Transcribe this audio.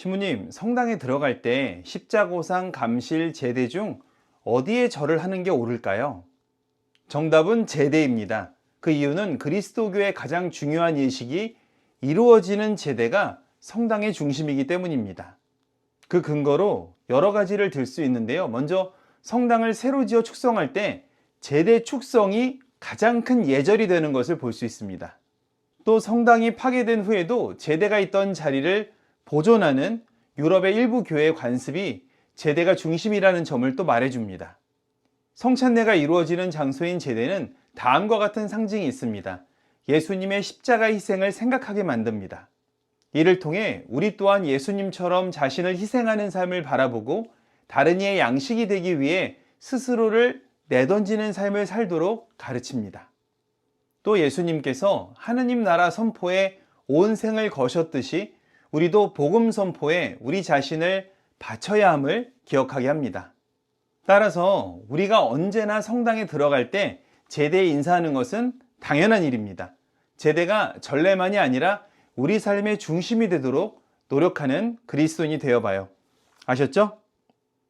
시무님, 성당에 들어갈 때 십자고상, 감실, 제대 중 어디에 절을 하는 게 옳을까요? 정답은 제대입니다. 그 이유는 그리스도교의 가장 중요한 예식이 이루어지는 제대가 성당의 중심이기 때문입니다. 그 근거로 여러 가지를 들 수 있는데요. 먼저 성당을 새로 지어 축성할 때 제대 축성이 가장 큰 예절이 되는 것을 볼 수 있습니다. 또 성당이 파괴된 후에도 제대가 있던 자리를 보존하는 유럽의 일부 교회 관습이 제대가 중심이라는 점을 또 말해줍니다. 성찬례가 이루어지는 장소인 제대는 다음과 같은 상징이 있습니다. 예수님의 십자가 희생을 생각하게 만듭니다. 이를 통해 우리 또한 예수님처럼 자신을 희생하는 삶을 바라보고 다른 이의 양식이 되기 위해 스스로를 내던지는 삶을 살도록 가르칩니다. 또 예수님께서 하느님 나라 선포에 온 생을 거셨듯이 우리도 복음 선포에 우리 자신을 바쳐야 함을 기억하게 합니다. 따라서 우리가 언제나 성당에 들어갈 때 제대에 인사하는 것은 당연한 일입니다. 제대가 전례만이 아니라 우리 삶의 중심이 되도록 노력하는 그리스도인이 되어 봐요. 아셨죠?